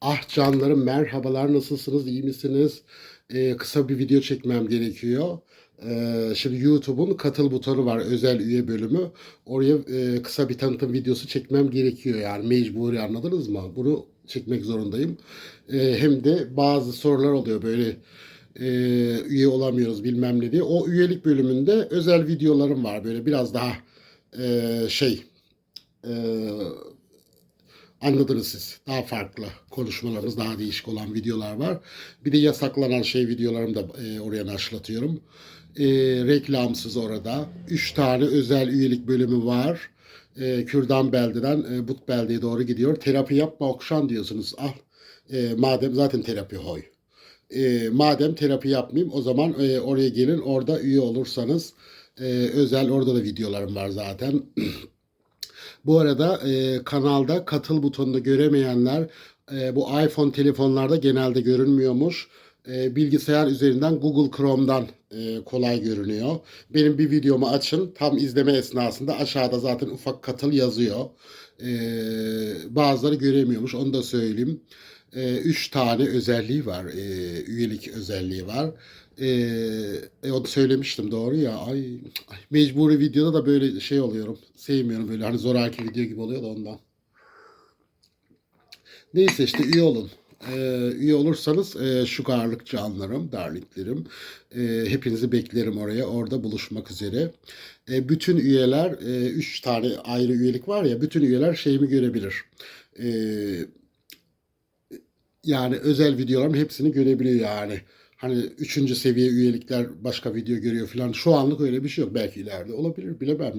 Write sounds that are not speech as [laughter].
Ah canlarım merhabalar nasılsınız iyi misiniz? Ee, kısa bir video çekmem gerekiyor. Ee, şimdi YouTube'un katıl butonu var özel üye bölümü. Oraya e, kısa bir tanıtım videosu çekmem gerekiyor yani mecburi anladınız mı? Bunu çekmek zorundayım. Ee, hem de bazı sorular oluyor böyle e, üye olamıyoruz bilmem ne diye. O üyelik bölümünde özel videolarım var böyle biraz daha e, şey e, Anladınız siz. Daha farklı konuşmalarımız, daha değişik olan videolar var. Bir de yasaklanan şey videolarımı da e, oraya naşlatıyorum. E, reklamsız orada. Üç tane özel üyelik bölümü var. E, Kürdan beldeden e, But beldeye doğru gidiyor. Terapi yapma Okşan diyorsunuz. Al. E, madem zaten terapi hoy. E, madem terapi yapmayayım o zaman e, oraya gelin. Orada üye olursanız e, özel orada da videolarım var zaten. [clears throat] Bu arada e, kanalda katıl butonunu göremeyenler e, bu iPhone telefonlarda genelde görünmüyormuş. E, bilgisayar üzerinden Google Chrome'dan e, kolay görünüyor. Benim bir videomu açın. Tam izleme esnasında aşağıda zaten ufak katıl yazıyor. E, bazıları göremiyormuş. Onu da söyleyeyim. E, üç tane özelliği var. E, üyelik özelliği var. E, e, onu söylemiştim doğru ya. Ay, ay, mecburi videoda da böyle şey oluyorum. Sevmiyorum böyle hani zoraki video gibi oluyor da ondan. Neyse işte üye olun. Ee, üye olursanız e, şu garlık canlarım, darliklerim. E, hepinizi beklerim oraya. Orada buluşmak üzere. E, bütün üyeler, e, üç tane ayrı üyelik var ya, bütün üyeler şeyimi görebilir. E, yani özel videolarım hepsini görebiliyor yani. Hani üçüncü seviye üyelikler başka video görüyor falan. Şu anlık öyle bir şey yok. Belki ileride olabilir bilemem ya.